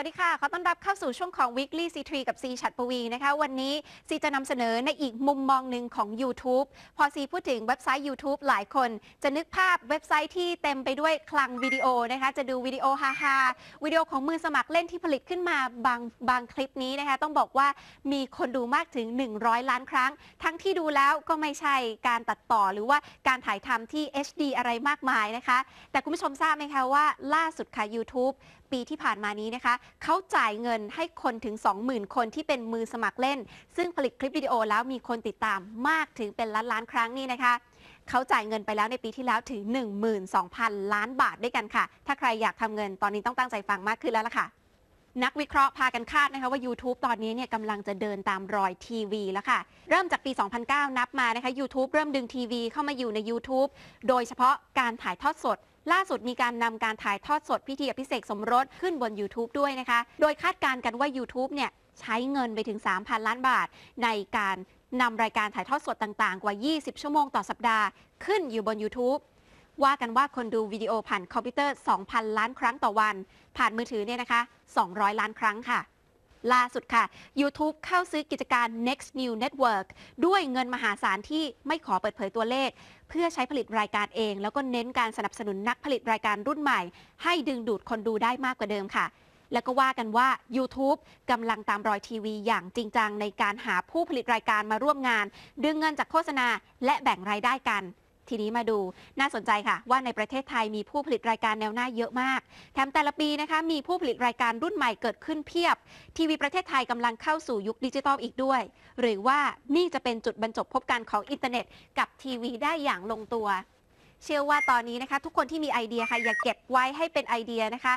วัสดีค่ะ ขอต้อนรับเข้าสู่ช่วงของ Weekly C3 กับซีฉัดปวีนะคะ วันนี้ซีจะนำเสนอในอีกมุมมองหนึ่งของ YouTube พอซีพูดถึงเว็บไซต์ YouTube หลายคน จะนึกภาพเว็บไซต์ที่เต็มไปด้วยคลังวิดีโอนะคะ จะดูวิดีโอฮาฮาวิดีโอของมือสมัครเล่นที่ผลิตขึ้นมาบางบางคลิปนี้นะคะ ต้องบอกว่ามีคนดูมากถึง 100 ล้านครั้ง ทั้งที่ดูแล้วก็ไม่ใช่การตัดต่อหรือว่าการถ่ายทำที่ HD อะไรมากมายนะคะ แต่คุณผู้ชมทราบไหมคะว่าล่าสุดค่ะ YouTube ปีที่ผ่านมานี้นะคะเขาจ่ายเงินให้คนถึง 20,000 คนที่เป็นมือสมัครเล่น ซึ่งผลิตคลิปวิดีโอแล้วมีคนติดตามมากถึงเป็นล้านล้านครั้งนี่นะคะเขาจ่ายเงินไปแล้วในปีที่แล้วถึง 12,000 ล้านบาทด้วยกันค่ะ ถ้าใครอยากทำเงินตอนนี้ต้องตั้งใจฟังมากขึ้นแล้วล่ะค่ะนักวิเคราะห์พากันคาดนะคะว่า YouTube ตอนนี้เนี่ยกำลังจะเดินตามรอยทีวีแล้วค่ะ เริ่มจากปี 2009 นับมานะคะ YouTube เริ่มดึงทีวีเข้ามาอยู่ใน YouTube โดยเฉพาะการถ่ายทอดสด ล่าสุดมีการนำการถ่ายทอดสดพิธีอภิเษกสมรสขึ้นบน YouTube ด้วยนะคะ โดยคาดการณ์กันว่า YouTube เนี่ยใช้เงินไปถึง 3,000 ล้านบาท ในการนำรายการถ่ายทอดสดต่างๆ กว่า 20 ชั่วโมงต่อสัปดาห์ ขึ้นอยู่บน YouTube ว่ากันว่าคนดูวิดีโอผ่านคอมพิวเตอร์ 2,000 ล้านครั้งต่อวัน ผ่านมือถือเนี่ยนะคะ 200 ล้านครั้งค่ะ ล่าสุดค่ะ YouTube เข้าซื้อกิจการ Next New Network ด้วยเงินมหาศาลที่ไม่ขอเปิดเผยตัวเลข เพื่อใช้ผลิตรายการเอง แล้วก็เน้นการสนับสนุนนักผลิตรายการรุ่นใหม่ ให้ดึงดูดคนดูได้มากกว่าเดิมค่ะ แล้วก็ว่ากันว่า YouTube กำลังตามรอยทีวีอย่างจริงจังในการหาผู้ผลิตรายการมาร่วมงาน ดึงเงินจากโฆษณาและแบ่งรายได้กัน ทีนี้มาดูน่าสนใจค่ะ ว่าในประเทศไทยมีผู้ผลิตรายการแนวหน้าเยอะมาก แถมแต่ละปีนะคะมีผู้ผลิตรายการรุ่นใหม่เกิดขึ้นเพียบ ทีวีประเทศไทยกำลังเข้าสู่ยุคดิจิทัลอีกด้วย หรือว่านี่จะเป็นจุดบรรจบพบกันของอินเทอร์เน็ต กับทีวีได้อย่างลงตัวเชื่อว่าตอนนี้นะคะ ทุกคนที่มีไอเดียค่ะ อย่าเก็บไว้ให้เป็นไอเดียนะคะ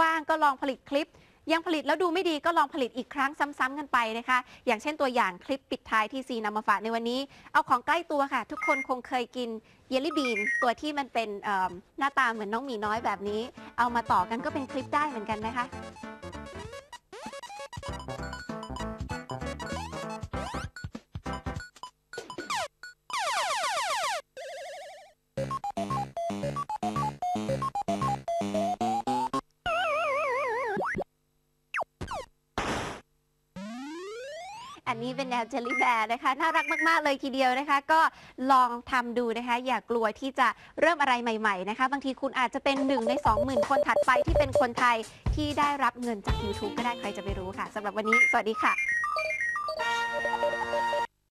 ว่างๆ ก็ลองผลิตคลิป ยังผลิตแล้วดูไม่ดีก็ลองผลิตอีกครั้งซ้ำๆกันไปนะคะ อย่างเช่นตัวอย่างคลิปปิดท้ายที่ซีนำมาฝากในวันนี้ เอาของใกล้ตัวค่ะ ทุกคนคงเคยกินเยลลี่บีน ตัวที่มันเป็นหน้าตาเหมือนน้องหมีน้อยแบบนี้ เอามาต่อกันก็เป็นคลิปได้เหมือนกันนะคะ นี้เป็นแนวเจลลี่แบร์นะคะ น่ารักมาก ๆ เลยทีเดียวนะคะ ก็ลองทำดูนะคะ อย่ากลัวที่จะเริ่มอะไรใหม่ ๆ นะคะ บางทีคุณอาจจะเป็นหนึ่งใน 20,000 คนถัดไปที่เป็นคนไทยที่ได้รับเงินจาก YouTube ก็ได้ใครจะไปรู้ค่ะสำหรับวันนี้ สวัสดีค่ะ